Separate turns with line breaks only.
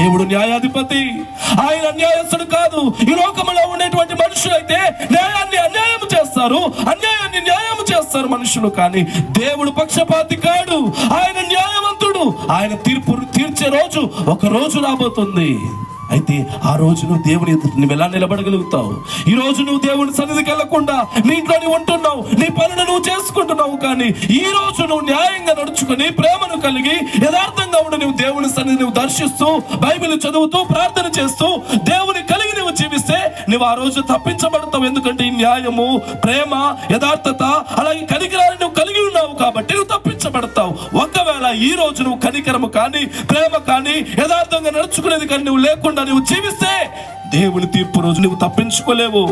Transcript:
దేవుడు న్యాయాధిపతి. ఆయన అన్యాయస్తుడు కాదు. ఈ లోకంలో ఉండేటువంటి మనుషులు అయితే న్యాయాన్ని అన్యాయం చేస్తారు. అన్యాయాన్ని న్యాయం చేస్తారు మనుషులు కానీ దేవుడు పక్షపాతి కాడు. ఆయన న్యాయవంతుడు. ఆయన తీర్పు తీర్చే రోజు ఒక రోజు రాబోతుంది. అయితే ఆ రోజు నువ్వు దేవుని ఎదుట నువ్వు ఎలా నిలబడగలుగుతావు? ఈ రోజు నువ్వు దేవుని సన్నిధికి వెళ్ళకుండా నీ ఇంట్లోనే ఉంటున్నావు నీ పనులు నువ్వు చేసుకుంటున్నావు కానీ ఈ రోజు నువ్వు న్యాయంగా నడుచుకుని ప్రేమను కలిగి యథార్థంగా ఉండి నువ్వు దేవుని సన్నిధి నువ్వు దర్శిస్తూ బైబిల్ చదువుతూ ప్రార్థన చేస్తూ దేవుని కలిగి నువ్వు జీవిస్తే నువ్వు ఆ రోజు తప్పించబడతావు. ఎందుకంటే ఈ న్యాయము ప్రేమ యథార్థత అలాగే కలిగి నువ్వు ఈ రోజు నువ్వు కనికరము కానీ ప్రేమ కానీ యథార్థంగా నడుచుకునేది కానీ నువ్వు లేకుండా నువ్వు జీవిస్తే దేవుని తీర్పు రోజు నువ్వు తప్పించుకోలేవు.